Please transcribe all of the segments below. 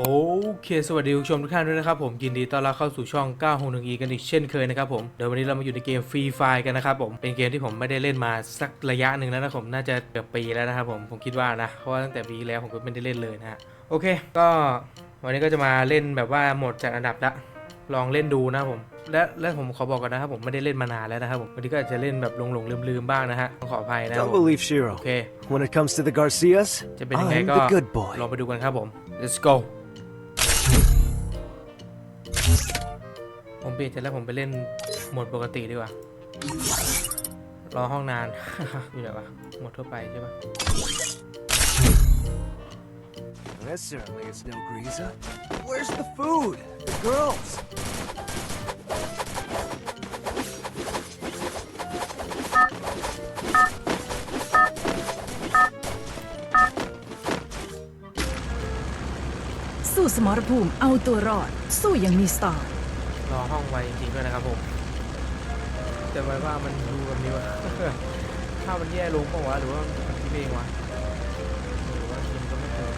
โอเคสวัสดีคุณผู้ชมทุกท่านด้วยนะครับผมยินดีต้อนรับเข้าสู่ช่อง 961e กันอีกเช่นเคยนะครับผมเดี๋ยววันนี้เรามาอยู่ในเกมฟรีไฟกันนะครับผมเป็นเกมที่ผมไม่ได้เล่นมาสักระยะหนึ่งแล้วนะผมน่าจะเกือบปีแล้วนะครับผมผมคิดว่านะเพราะว่าตั้งแต่ปีที่แล้วผมก็ไม่ได้เล่นเลยนะฮะโอเค ก็วันนี้ก็จะมาเล่นแบบว่าโหมดจัดอันดับละลองเล่นดูนะครับผมและและผมขอบอกก่อนนะครับผมไม่ได้เล่นมานานแล้วนะครับผมวันนี้ก็อาจจะเล่นแบบหลงๆลืมๆบ้างนะฮะต้องขออภัยนะครับ Don't ผม believe Shiro. โอเค When it comes to the Garcias, จะเป็นยังไง I'm ก็ the good boy. ลองไปดูกันครับผม let's go ผมเปลี่ยนเสร็จแล้วผมไปเล่นโหมดปกติดีกว่า รอห้องนาน อยู่ไหนวะโหมดทั่วไปใช่ปะ That certainly is no Griza. Where's the food? The girls. สู้สมรภูมิเอาตัวรอด สู้อยังมีสไตล์ร อห้องไวจริงๆด้วยนะครับผมแต่ไว้ว่ามันดูแบบนี้วะถ้ามันแย่ลงเปล่าวะหรือว่ามันคิดเองวะหรือว่าทีมก็ไม่เคย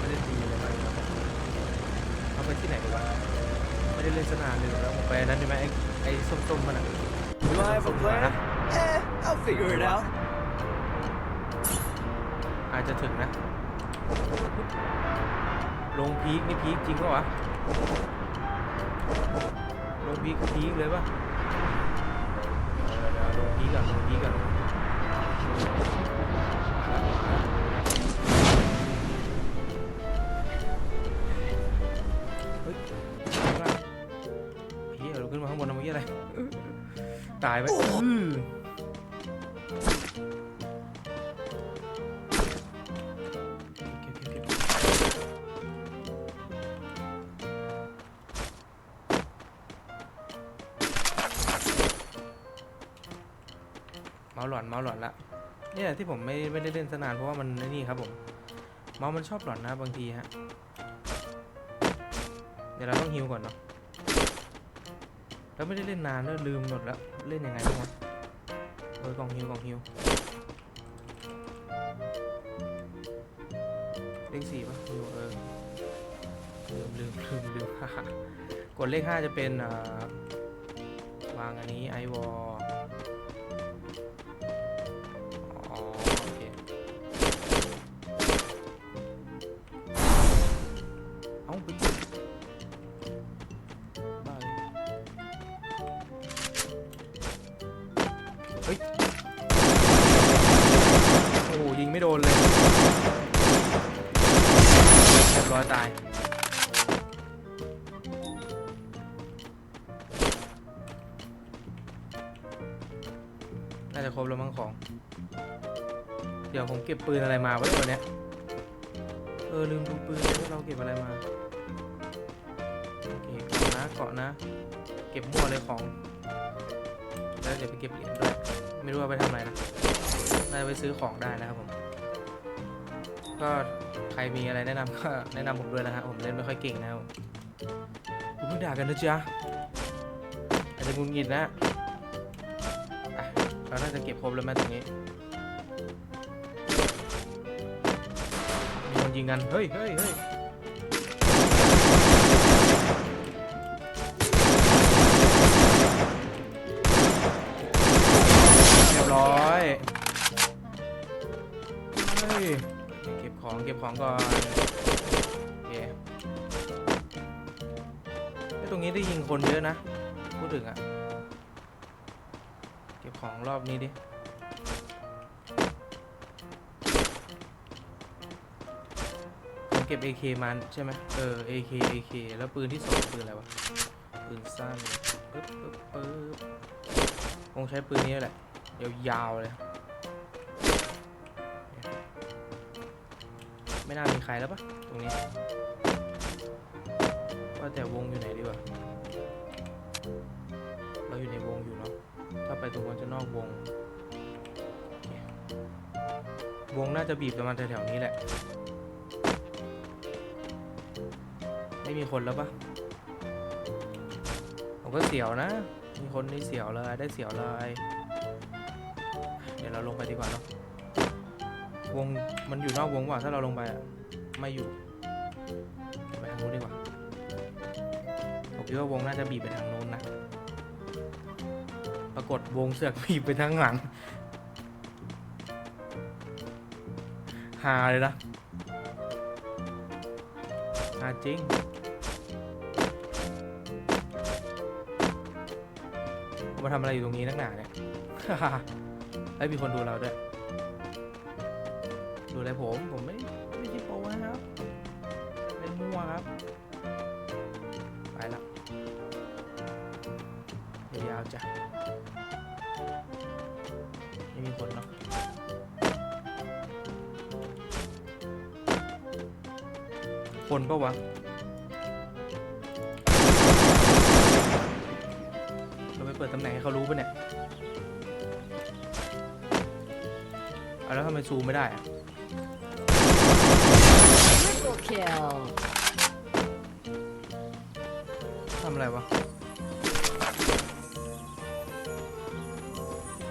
ไม่ได้ดีเลยนะครับเอาไปที่ไหนดีวะไม่ได้เล่นสนามเลยแล้วผมไปอันนั้นได้ไหมไอ้ไอ้ส้มๆมันอะ Do I have a plan? Eh, I'll figure it out. อาจจะถึงนะ ลงพีคนี่พีคจริงปะวะล งพีคพีคเลยปะเออเดี๋ยวลงพีคก่อนลงพีคก่อนเฮ้ยว่าพีเราขึ้นมาข้างบนทำเมื่อกี้อะไร ตายไป หลอนเมาส์หลอนละเนี่ยที่ผมไม่ไม่ได้เล่นสนานเพราะว่ามันนี่ครับผมเมาส์มันชอบหลอนนะบางทีฮะเดี๋ยวเราต้องฮิวก่อนเนาะแล้วไม่ได้เล่นนานแล้วลืมหมดแล้วเล่นยังไงบ้างวะเออกล่องฮิวกล่องฮิวเลขสี่ปะไม่รู้เออลืมลืมลืมลืมกดเลขห้าจะเป็นอ่าวางอันนี้ไอวออ๋๋ยวผมเก็บปืนอะไรมาวะเนี่ยวันเนี้ยเออลืมดูปืนว่าเราเก็บอะไรมาโอเคเกาะนะเกาะนะ เก็บมั่วเลยของ แล้วเดี๋ยวไปเก็บเหรียญด้วยไม่รู้ว่าไปทำอะไรนะน่าจะไปซื้อของได้นะครับผม ก็ใครมีอะไรแนะนำก็แนะนำผมด้วยนะฮะผมเล่นไม่ค่อยเก่งนะครับผมคุณเพิ่งด่ากันนะจ๊ะอาจจะงุนงิดนะเราน่าจะเก็บครบแล้วแม่ตรงนี้ ยิงกัน เฮ้ยเฮ้ยเฮ้ยเรียบร้อย เฮ้ย เก็บของเก็บของก่อนโอเคไอ้ตรงนี้ได้ยิงคนเยอะนะ พูดถึงอะเก็บของรอบนี้ดิ ก็บ AK มาใช่ไหมเออ AK AK แล้วปืนที่สองปืนอะไรวะ ปืนสั้นปึ๊บปึ๊บปึ๊บคงใช้ปืนนี้แหละยาวๆเลย ไม่น่ามีใครแล้วปะตรงนี้ ว่าแต่วงอยู่ไหนดีวะ เราอยู่ในวงอยู่เนาะ ถ้าไปตรงนั้นจะนอกวง วงน่าจะบีบประมาณแถวๆนี้แหละ ไม่มีคนแล้วปะผมก็เสียวนะ มีคนนี่เสียวเลยได้เสียวเลย เดี๋ยวเราลงไปดีกว่าเนาะ วงมันอยู่นอกวงว่ะถ้าเราลงไปอะไม่อยู่ ไปทางนู้นดีกว่า ผมคิดว่าวงน่าจะบีบไปทางนู้นนะ ปรากฏวงเสือกบีบไปทางหลังหาเลยนะหาจริง มาทำอะไรอยู่ตรงนี้นักหนาเนี่ย ไอ้ยมีคนดูเราด้วย ดูอะไรผม ผมไม่ไม่ใช่โปรนะครับ เป็นมั่วครับ ไปละยาวๆจ้ะไม่มีคนเนาะคนปะวะ เอาแล้วทำไมซูมไม่ได้อะ Triple kill ทำอะไรวะ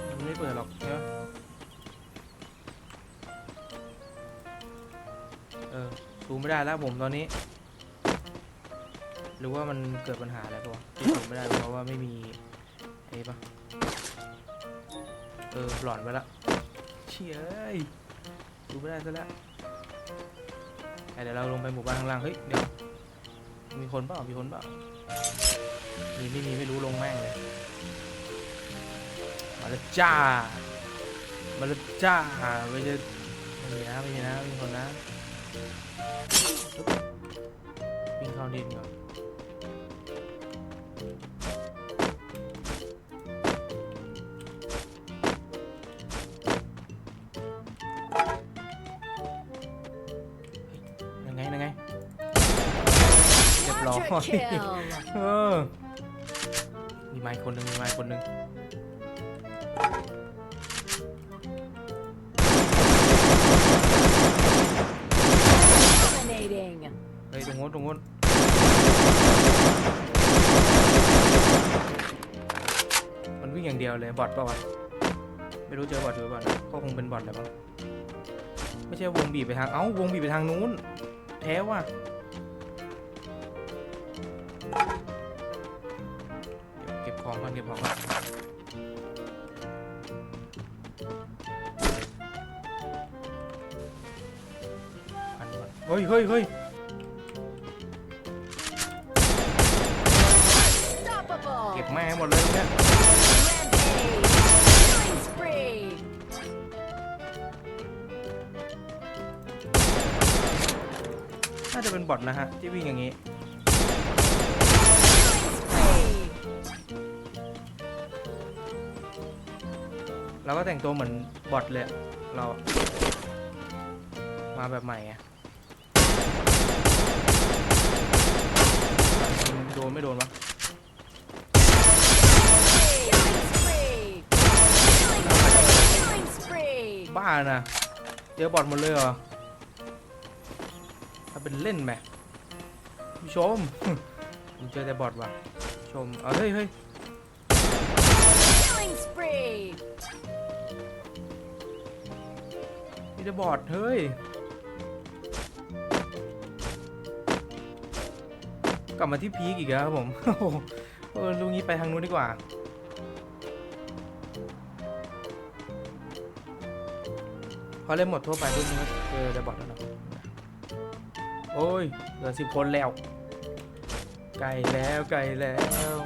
มันไม่เปิดหรอกใช่ไหมเออซูมไม่ได้แล้วผมตอนนี้ หรือว่ามันเกิดปัญหาอะไรปะวะที่ซูมไม่ได้เพราะว่าไม่มีไอ้ปะเออหลอนไปละ ชี่ยเอ้ยซูไม่ได้ซะแล้วเดี๋ยวเราลงไปหมู่บ้านข้างล่าง เฮ้ย เดี๋ยว มีคนเปล่า มีคนเปล่า มีไม่มีไม่รู้ลงแม่งเลย มาแล้วจ้า มาแล้วจ้าไม่จะไม่มีนะไม่มีนะ มีคนนะ วิ่งเข้าดินก่อน เรียบร้อย Quadra kill เออ มีไม้คนหนึ่งมีไม้คนหนึ่ง Dominating เฮ้ยตรงนู้นตรงนู้นมันวิ่งอย่างเดียวเลยบอทเปล่าวะไม่รู้เจอบอทหรือเปล่านะก็คงเป็นบอทแหละมั้งไม่ใช่วงบีบไปทางเอ้าวงบีบไปทางนู้น แท้ว่ะ องก่อนเก็บของก่อนพันก่อนเฮ้ยเฮ้ยเฮ้ย Unstoppable เก็บแม่งให้หมดเลยเนี่ย Rampage Killing spree น่าจะเป็นบอทนะฮะที่วิ่งอย่างนี้ เราก็แต่งตัวเหมือนบอทเลยเรามาแบบใหม่อะโดนไม่โดนวะบ้านะเจอบอทหมดเลยเหรอถ้าเป็นเล่นไหมผู้ชมผมเจอแต่บอทว่ะชม เอ้ยเฮ้ย มีแต่บอทเฮ้ย กลับมาที่พีกอีกแล้วครับผมโอ้โหเออลุงนี้ไปทางนู้นดีกว่า พอเล่นหมดทั่วไปปุ๊บมันก็เจอแต่บอทแล้วเนะโอ้ยเหลือสิบคนแล้ว ไกลแล้วไกลแล้ว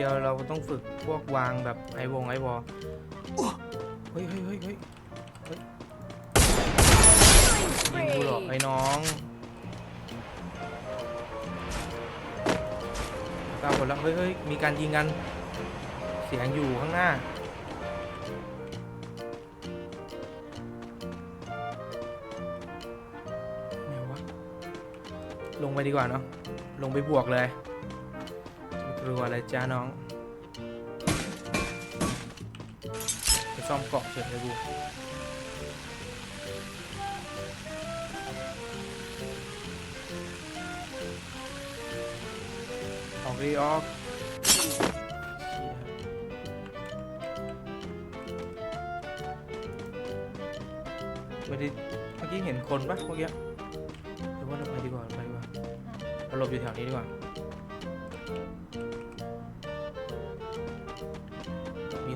เดียวเราต้องฝึกพวกวางแบบไอวงไอวอเฮ้ยเฮ้ยเฮ้ยเฮ้ยยิงกูหรอ spree ไอ้น้องเก้าคนแล้วเฮ้ยเฮ้ยมีการยิงกัน เสียงอยู่ข้างหน้าไหนวะลงไปดีกว่าเนาะลงไปบวกเลย ไม่กลัวอะไรจ้าน้องไปซ่อมเกาะเฉยเลยกูออกดีออกไม่ได้เมื่อกี้เห็นคนปะเมื่อกี้หรือว่าเราไปดีกว่าเราไปดีกว่าเราหลบอยู่แถวนี้ดีกว่า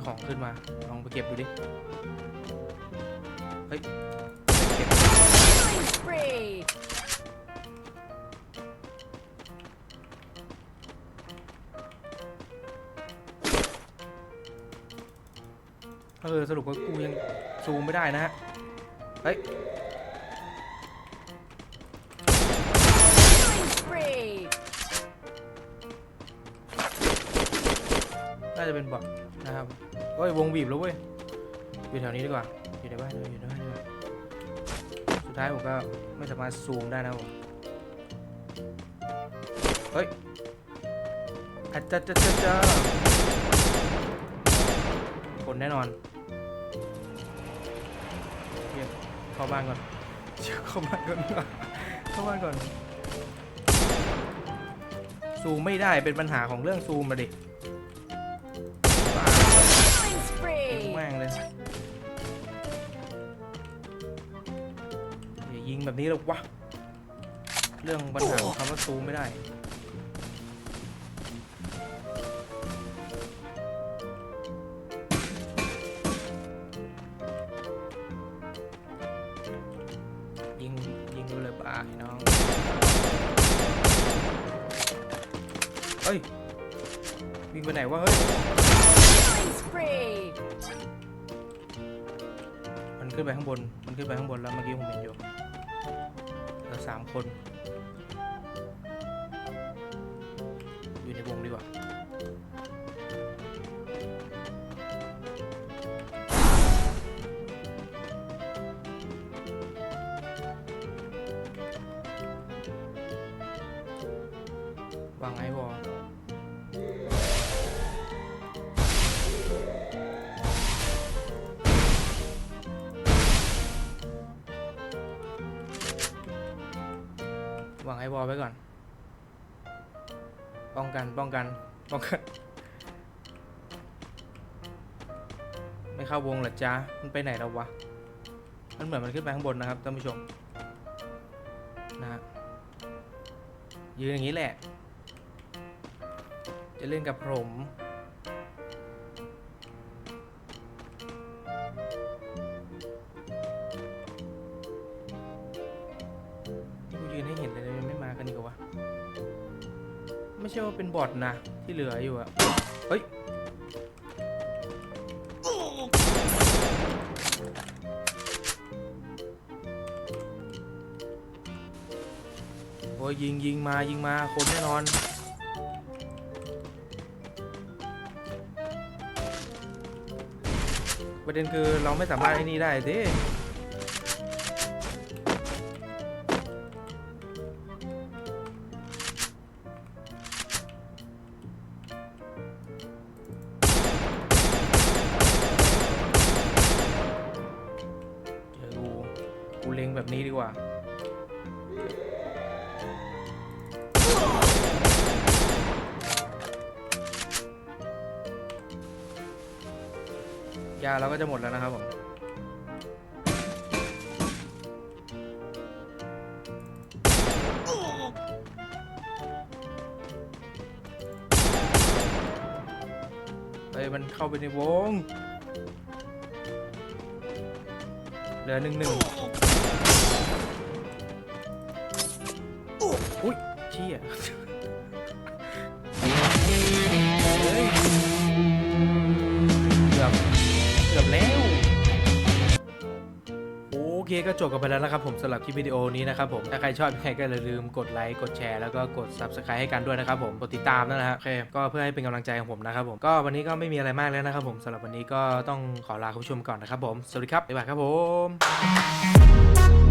ของขึ้นมา ลองไปเก็บดูดิ เฮ้ยเก็บเออสรุปว่ากูยังซูมไม่ได้นะฮะ เฮ้ยาจะเป็นบอทนะครับเฮ้ยวงบีบแล้วเว้ยอยู่แถวนี้ดีกว่าอยู่ในบ้านอยู่ในบ้านดีสุดท้ายผมก็ไม่สามารถซูมได้นะผมเฮ้ยอาจจะจะจะจะคนแน่นอนเหี้ยเข้าบ้านก่อนเชี่ยเข้าบ้านก่อนเข้าบ้านก่อนซูมไม่ได้เป็นปัญหาของเรื่องซูมมาดิ แบบนี้หรอกวะ เรื่องปัญหาของคำว่าซูมไม่ได้ ยิง ยิงดูเลยป่าไอ้น้อง เฮ้ย วิ่งไปไหนวะ เฮ้ย มันขึ้นไปข้างบน มันขึ้นไปข้างบนแล้วเมื่อกี้ผมเห็นอยู่ สามคน อยู่ในวงดีกว่าวางไอ้วอล ไอวอลไว้ก่อน ป้องกันป้องกันป้องกัน ไม่เข้าวงหรอจ้ามันไปไหนแล้ววะ มันเหมือนมันขึ้นไปข้างบนนะครับท่านผู้ชม นะฮะยืนอย่างนี้แหละ จะเล่นกับผม ใช่ว่าเป็นบอทนะ ที่เหลืออยู่อะเฮ้ยโอ้ยยิงยิงมายิงมาคนแน่นอนประเด็นคือเราไม่สามารถไอ้นี่ได้สิ แบบนี้ดีกว่า ยาเราก็จะหมดแล้วนะครับผมเฮ้ยมันเข้าไปในวง เหลือหนึ่งหนึ่ง อุ้ยเชี่ยเฮ้ยเกือบเกือบแล้ว โอเคก็จบกันไปแล้วนะครับผมสำหรับคลิปวิดีโอนี้นะครับผม ถ้าใครชอบยังไงก็อย่าลืมกดไลค์กดแชร์แล้วก็กด subscribe ให้กันด้วยนะครับผม กดติดตามนั่นะฮะโอเคก็เพื่อให้เป็นกำลังใจของผมนะครับผมก็วันนี้ก็ไม่มีอะไรมากแล้วนะครับผมสำหรับวันนี้ก็ต้องขอลาคุณผู้ชมก่อนนะครับผม สวัสดีครับบ๊ายบายครับผม